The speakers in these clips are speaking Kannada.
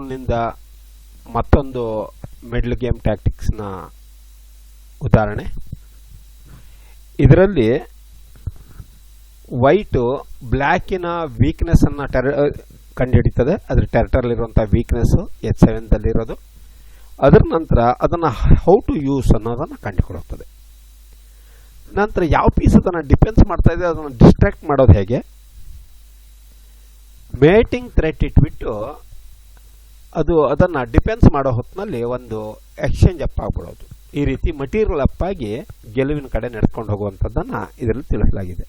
ಸ್ಕೂಲ್ನಿಂದ ಮತ್ತೊಂದು ಮಿಡ್ಲ್ ಗೇಮ್ ಟ್ಯಾಕ್ಟಿಕ್ಸ್ನ ಉದಾಹರಣೆ. ಇದರಲ್ಲಿ ವೈಟು ಬ್ಲ್ಯಾಕಿನ ವೀಕ್ನೆಸ್ ಅನ್ನ ಟೆರ ಕಂಡುಹಿಡಿತದೆ. ಅದ್ರ ಟೆರಿಟರಲ್ಲಿರುವಂಥ ವೀಕ್ನೆಸ್ಸು ಎಚ್ ಸೆವೆನ್ದಲ್ಲಿರೋದು ಅದರ ನಂತರ ಅದನ್ನು ಹೌ ಟು ಯೂಸ್ ಅನ್ನೋದನ್ನು ಕಂಡುಕೊಳ್ಳುತ್ತದೆ. ನಂತರ ಯಾವ ಪೀಸ್ ಅದನ್ನು ಡಿಫೆನ್ಸ್ ಮಾಡ್ತಾ ಇದೆ ಅದನ್ನು ಡಿಸ್ಟ್ರಾಕ್ಟ್ ಮಾಡೋದು ಹೇಗೆ? ಮೇಟಿಂಗ್ ಥ್ರೆಟ್ ಇಟ್ಬಿಟ್ಟು ಅದು ಅದನ್ನು ಡಿಪೆನ್ಸ್ ಮಾಡೋ ಹೊತ್ತಿನಲ್ಲಿ ಒಂದು ಎಕ್ಸ್ಚೇಂಜ್ ಅಪ್ ಆಗ್ಬಿಡೋದು. ಈ ರೀತಿ ಮಟೀರಿಯಲ್ ಅಪ್ ಆಗಿ ಗೆಲುವಿನ ಕಡೆ ನಡ್ಕೊಂಡು ಹೋಗುವಂಥದ್ದನ್ನು ಇದರಲ್ಲಿ ತಿಳಿಸಲಾಗಿದೆ.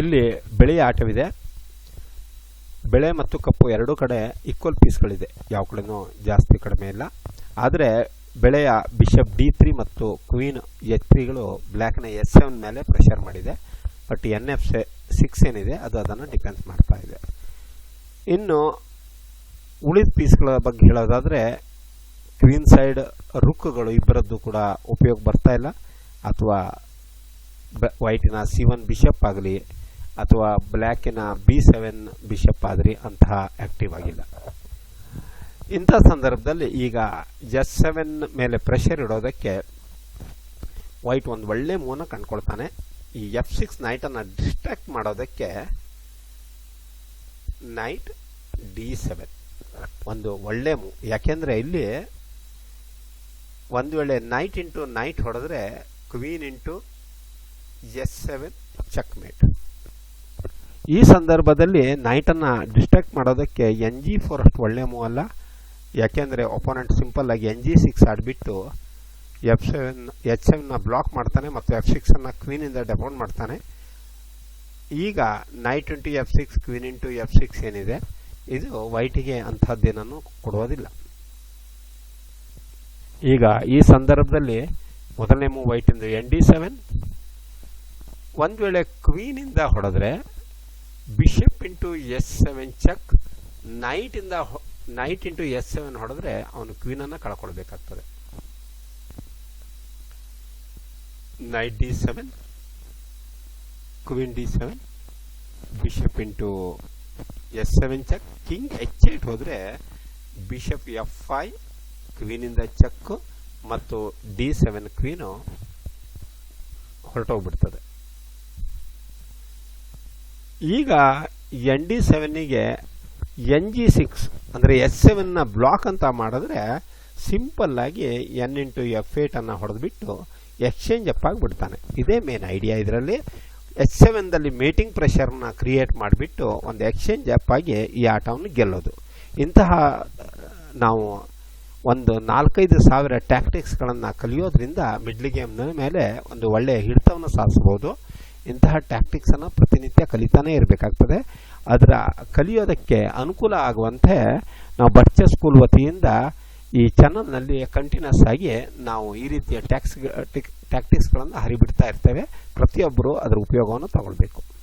ಇಲ್ಲಿ ಬೆಳೆಯ ಆಟವಿದೆ. ಬೆಳೆ ಮತ್ತು ಕಪ್ಪು ಎರಡೂ ಕಡೆ ಈಕ್ವಲ್ ಪೀಸ್ಗಳಿದೆ ಯಾವ ಕಡೆನೂ ಜಾಸ್ತಿ ಕಡಿಮೆ ಇಲ್ಲ. ಆದರೆ ಬೆಳೆಯ ಬಿಷಪ್ ಡಿ ತ್ರೀ ಮತ್ತು ಕ್ವೀನ್ ಎಚ್ ತ್ರೀಗಳು ಬ್ಲ್ಯಾಕ್ನ ಎಸ್ ಸೆವೆನ್ ಮೇಲೆ ಪ್ರೆಷರ್ ಮಾಡಿದೆ. ಬಟ್ ಎನ್ ಎಫ್ ಸಿಕ್ಸ್ ಏನಿದೆ, ಅದು ಅದನ್ನು ಡಿಫೆನ್ಸ್ ಮಾಡ್ತಾ ಇದೆ. ಇನ್ನು ಉಳಿದ ಪೀಸ್ಗಳ ಬಗ್ಗೆ ಹೇಳೋದಾದರೆ ಕ್ವೀನ್ ಸೈಡ್ ರುಕ್ಗಳು ಇಬ್ಬರದ್ದು ಕೂಡ ಉಪಯೋಗ ಬರ್ತಾ ಇಲ್ಲ. ಅಥವಾ ವೈಟಿನ ಸಿ ಒನ್ ಬಿಷಪ್ ಆಗಲಿ, ಅಥವಾ ಬ್ಲ್ಯಾಕಿನ ಬಿ ಸೆವೆನ್ ಬಿಷಪ್ ಆದ್ರಿ ಅಂತಹ ಆ್ಯಕ್ಟಿವ್ ಆಗಿಲ್ಲ. ಇಂಥ ಸಂದರ್ಭದಲ್ಲಿ ಈಗ ಎಸ್ ಸೆವೆನ್ ಮೇಲೆ ಪ್ರೆಷರ್ ಇಡೋದಕ್ಕೆ ವೈಟ್ ಒಂದು ಒಳ್ಳೆ ಮೂವನ್ನ ಕಂಡುಕೊಳ್ತಾನೆ. ಈ ಎಫ್ ಸಿಕ್ಸ್ ನೈಟನ್ನು ಡಿಸ್ಟ್ರಾಕ್ಟ್ ಮಾಡೋದಕ್ಕೆ ನೈಟ್ ಡಿ ಸೆವೆನ್ ಒಂದು ಒಳ್ಳೆ ಯಾಕೆಂದರೆ ಇಲ್ಲಿ ಒಂದು ವೇಳೆ ನೈಟ್ ಇಂಟು ನೈಟ್ ಹೊಡೆದ್ರೆ queen into S seven checkmate ಈ ಸಂದರ್ಭದಲ್ಲಿ ನೈಟನ್ನು ಡಿಸ್ಟ್ರಾಕ್ಟ್ ಮಾಡೋದಕ್ಕೆ ಎನ್ ಜಿ ಫೋರ್ ಅಷ್ಟು ಒಳ್ಳೆ ಮೂವ್ ಅಲ್ಲ. ಯಾಕೆಂದರೆ ಒಪೋನೆಂಟ್ ಸಿಂಪಲ್ ಆಗಿ ಎನ್ ಜಿ ಸಿಕ್ಸ್ ಆಡಿಬಿಟ್ಟು ಎಫ್ ಸೆವೆನ್ ಎಚ್ ಸೆವೆನ್ನ ಬ್ಲಾಕ್ ಮಾಡ್ತಾನೆ ಮತ್ತು ಎಫ್ ಸಿಕ್ಸನ್ನು ಕ್ವೀನಿಂದ ಡೆಪೌಂಡ್ ಮಾಡ್ತಾನೆ. ಈಗ knight into F six queen into F six ಏನಿದೆ? ಇದು ವೈಟಿಗೆ ಅಂಥದ್ದೇನನ್ನು ಕೊಡುವುದಿಲ್ಲ. ಈಗ ಈ ಸಂದರ್ಭದಲ್ಲಿ ಮೊದಲನೇ ಮೂವ್ ವೈಟಿಂದ ಎನ್ ಡಿ ಸೆವೆನ್. ಒಂದು ವೇಳೆ ಕ್ವೀನಿಂದ ಹೊಡೆದ್ರೆ bishop into S seven check, ನೈಟಿಂದ knight into S seven ಹೊಡೆದ್ರೆ ಅವನು ಕ್ವೀನನ್ನು ಕಳ್ಕೊಳ್ಬೇಕಾಗ್ತದೆ. Knight D seven, queen D seven, bishop into S seven check king H eight ಹೋದರೆ ಬಿಷಪ್ ಎಫ್ ಐ ಕ್ವೀನಿಂದ ಚೆಕ್ ಮತ್ತು ಡಿ ಸೆವೆನ್ ಕ್ವೀನು ಹೊರಟೋಗ್ಬಿಡ್ತದೆ. ಈಗ ಎನ್ ಡಿ ಸೆವೆನ್ನಿಗೆ ಎನ್ ಜಿ ಸಿಕ್ಸ್ ಅಂದರೆ ಎಸ್ ಸೆವೆನ್ನ ಬ್ಲಾಕ್ ಅಂತ ಮಾಡಿದ್ರೆ ಸಿಂಪಲ್ಲಾಗಿ ಎನ್ ಇಂಟು ಎಫ್ ಏಟನ್ನು ಹೊಡೆದ್ಬಿಟ್ಟು ಎಕ್ಸ್ಚೇಂಜ್ ಅಪ್ ಆಗಿಬಿಡ್ತಾನೆ. ಇದೇ ಮೇನ್ ಐಡಿಯಾ ಇದರಲ್ಲಿ. ಎಚ್ ಸೆವೆನ್ದಲ್ಲಿ ಮೇಟಿಂಗ್ ಪ್ರೆಷರ್ನ ಕ್ರಿಯೇಟ್ ಮಾಡಿಬಿಟ್ಟು ಒಂದು ಎಕ್ಸ್ಚೇಂಜ್ ಆ್ಯಪ್ ಆಗಿ ಈ ಆಟವನ್ನು ಗೆಲ್ಲೋದು. ಇಂತಹ, ನಾವು ಒಂದು ನಾಲ್ಕೈದು ಸಾವಿರ ಟ್ಯಾಕ್ಟಿಕ್ಸ್ಗಳನ್ನು ಕಲಿಯೋದ್ರಿಂದ ಮಿಡ್ಲ್ ಗೇಮ್ನ ಮೇಲೆ ಒಂದು ಒಳ್ಳೆಯ ಹಿಡಿತವನ್ನು ಸಾಧಿಸ್ಬೋದು. ಇಂತಹ ಟ್ಯಾಕ್ಟಿಕ್ಸನ್ನು ಪ್ರತಿನಿತ್ಯ ಕಲಿತಾನೇ ಇರಬೇಕಾಗ್ತದೆ. ಅದರ ಕಲಿಯೋದಕ್ಕೆ ಅನುಕೂಲ ಆಗುವಂತೆ ನಾವು ಬಡ್ಚ ಸ್ಕೂಲ್ ವತಿಯಿಂದ ಈ ಚಾನಲ್ನಲ್ಲಿ ಕಂಟಿನ್ಯೂಸ್ ಆಗಿ ನಾವು ಈ ರೀತಿಯ ಟ್ಯಾಕ್ಸ್ ಟ್ಯಾಕ್ಟಿಕ್ಸ್ಗಳನ್ನು ಹರಿಬಿಡ್ತಾ ಇರ್ತೇವೆ. ಪ್ರತಿಯೊಬ್ಬರು ಅದರ ಉಪಯೋಗವನ್ನು ತಗೊಳ್ಬೇಕು.